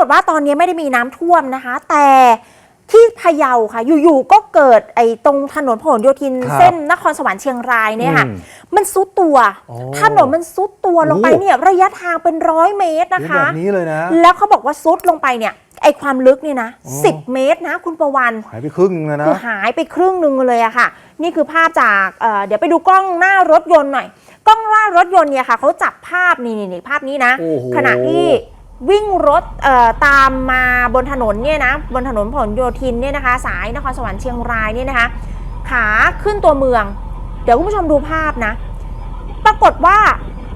ากฏว่าตอนนี้ไม่ได้มีน้ำท่วมนะคะ แต่ที่พะเยาค่ะ อยู่ๆก็เกิดไอ้ตรงถนนพหลโยธินครับเส้นนครสวรรค์เชียงรายเนี่ยค่ะอืมมันซุดตัวโอ้ถนนมันซุดตัวลงไปโอ้เนี่ยระยะทางเป็นร้อยเมตรนะเป็นคะแบบนี้เลยนะ แล้วเขาบอกว่าซุดลงไปเนี่ยไอความลึกเนี่ยนะอ๋อสิบเมตรนะ คุณประวันหายไปครึ่งนึงแล้วนะคือหายไปครึ่งหนึ่งเลยอะค่ะ นี่คือภาพจากเอ่อเดี๋ยวไปดูกล้องหน้ารถยนต์หน่อย กล้องหน้ารถยนต์เนี่ยค่ะเขาจับภาพนี่นี่นี่ภาพนี้นะโอ้โหขณะที่ วิ่งรถตามมาบนถนนเนี่ยนะบนถนนผลโยธินเนี่ยนะคะ สายนครสวรรค์เชียงรายเนี่ยนะคะ ขาขึ้นตัวเมือง เดี๋ยวคุณผู้ชมดูภาพนะ ปรากฏว่า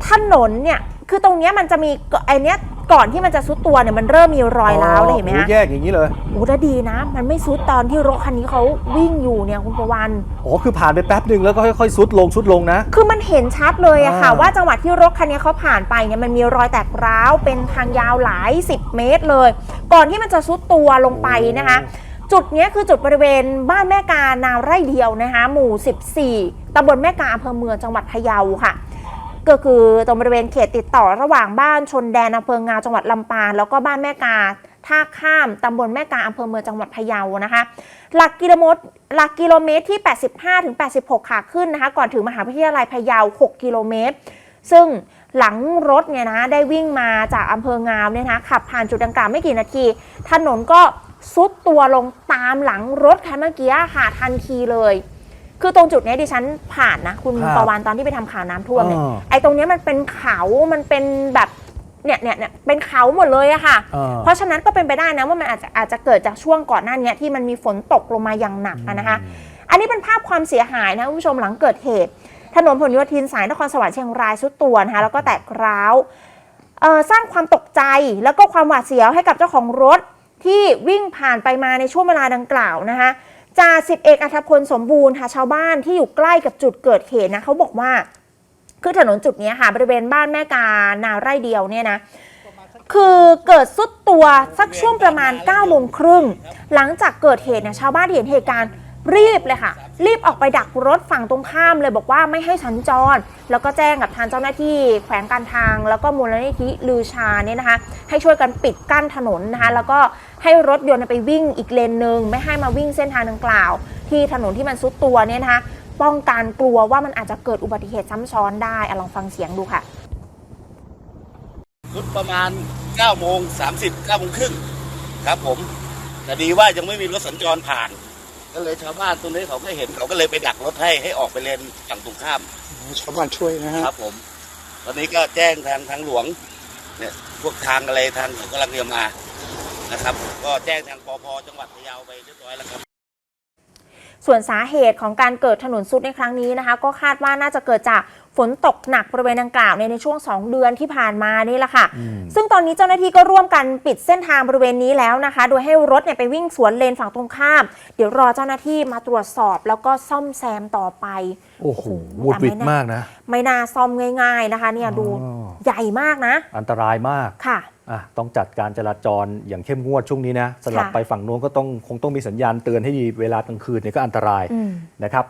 ถนนเนี่ย คือตรงเนี้ยมันจะมีไอเนี้ยก่อนที่มันจะซุดตัวเนี่ยมันเริ่มมีรอยร้าวเลยเห็นไหมโอ้ฮะแยกอย่างนี้เลยโอ้แต่ดีนะ มันไม่ซุดตอนที่รถคันนี้เขาวิ่งอยู่เนี่ยคุณประวัน อ๋อคือผ่านไปแป๊บหนึ่งแล้วก็ค่อยๆซุดลงซุดลงนะ คือมันเห็นชัดเลยอะค่ะ อ่า ว่าจังหวะที่รถคันนี้เขาผ่านไปเนี่ยมันมีรอยแตกร้าวเป็นทางยาวหลายสิบเมตรเลย ก่อนที่มันจะซุดตัวลงไปนะคะ จุดเนี้ยคือจุดบริเวณบ้านแม่กานาวไร่เดียวนะคะ หมู่ 14ตำบลแม่กาอำเภอเมืองจังหวัดพะเยาค่ะ ก็คือตรงบริเวณเขตติดต่อระหว่างบ้านชนแดนอำเภองาจังหวัดลำปางแล้วก็บ้านแม่กาท่าข้ามตำบลแม่กาอำเภอเมืองจังหวัดพะเยานะคะ หลักกิโลเมตรหลักกิโลเมตรที่ 85ถึง86 ขาขึ้นนะคะ ก่อนถึงมหาวิทยาลัยพะเยา 6 กิโลเมตร ซึ่งหลังรถเนี่ยนะได้วิ่งมาจากอำเภองาวเนี่ยนะคะขับผ่านจุดดังกล่าวไม่กี่นาที ถนนก็ซุดตัวลงตามหลังรถคันเมื่อกี้ค่ะทันทีเลย คือตรงจุดเนี้ยดิฉันผ่านนะคุณครับประวันตอนที่ไปทำข่าวน้ำท่วมเนี่ยอ่า ไอ้ตรงเนี้ยมันเป็นเขามันเป็นแบบเนี่ยเนี่ยเนี่ยเป็นเขาหมดเลยอะค่ะ อ่า เพราะฉะนั้นก็เป็นไปได้นะว่ามันอาจจะอาจจะเกิดจากช่วงก่อนหน้านี้ที่มันมีฝนตกลงมาอย่างหนักอะนะคะ อันนี้เป็นภาพความเสียหายนะคุณผู้ชมหลังเกิดเหตุ ถนนผลโยธินสายนครสวรรค์เชียงรายสุดตัวนะคะแล้วก็แตกร้าวเอ่อสร้างความตกใจแล้วก็ความหวาดเสียวให้กับเจ้าของรถที่วิ่งผ่านไปมาในช่วงเวลาดังกล่าวนะคะ จ่าสิบเอกอัธพลสมบูรณ์ค่ะชาวบ้านที่อยู่ใกล้กับจุดเกิดเหตุนะเขาบอกว่า คือถนนจุดนี้ค่ะบริเวณบ้านแม่กานาไร่เดียวเนี่ยนะคือเกิดสุดตัวสักช่วงประมาณ9ก้าโมงครึ่งหลังจากเกิดเหตุเนี่ยชาวบ้านเห็นเหตุการณ์ รีบเลยค่ะ รีบออกไปดักรถฝั่งตรงข้ามเลยบอกว่าไม่ให้สัญจร แล้วก็แจ้งกับทางเจ้าหน้าที่แขวงการทาง แล้วก็มูลนิธิลือชาเนี่ยนะคะ ให้ช่วยกันปิดกั้นถนนนะคะ แล้วก็ให้รถยนต์ไปวิ่งอีกเลนหนึ่งไม่ให้มาวิ่งเส้นทางดังกล่าว ที่ถนนที่มันซุดตัวเนี่ยนะคะ ป้องกันกลัวว่ามันอาจจะเกิดอุบัติเหตุซ้ำซ้อนได้อะลองฟังเสียงดูค่ะรุดประมาณ9โมง30 9โมงครึ่งครับผมแต่ดีว่ายังไม่มีรถสัญจรผ่าน ก็เลยชาวบ้านตรงนี้เขาก็เห็นเขาก็เลยไปดักรถให้ให้ออกไปเลนฝั่งตรงข้ามชาวบ้านช่วยนะฮะครับผมตอนนี้ก็แจ้งทางทางหลวงเนี่ยพวกทางอะไรทางเขากำลังเตรียมมานะครับ ก็แจ้งทางปพจังหวัดพะเยาไปเรียบร้อยแล้วครับส่วนสาเหตุของการเกิดถนนซุดในครั้งนี้นะคะ ก็คาดว่าน่าจะเกิดจาก ฝนตกหนักบริเวณดังกล่าวในในช่วง 2 เดือนที่ผ่านมานี่แหละค่ะอืมซึ่งตอนนี้เจ้าหน้าที่ก็ร่วมกันปิดเส้นทางบริเวณนี้แล้วนะคะ โดยให้รถเนี่ยไปวิ่งสวนเลนฝั่งตรงข้าม เดี๋ยวรอเจ้าหน้าที่มาตรวจสอบแล้วก็ซ่อมแซมต่อไป โอ้โหโอ้โหวุดวิดแต่ไม่แน่มากนะ ไม่น่าซ่อมง่าย ๆนะคะ เนี่ยดูอ๋อใหญ่มากนะ อันตรายมากค่ะอะต้องจัดการจราจรอย่างเข้มงวดช่วงนี้นะสลับค่ะไปฝั่งโน้นก็ต้องคงต้องมีสัญญาณเตือนให้ดีเวลากลางคืนเนี่ยก็อันตรายอืมนะครับ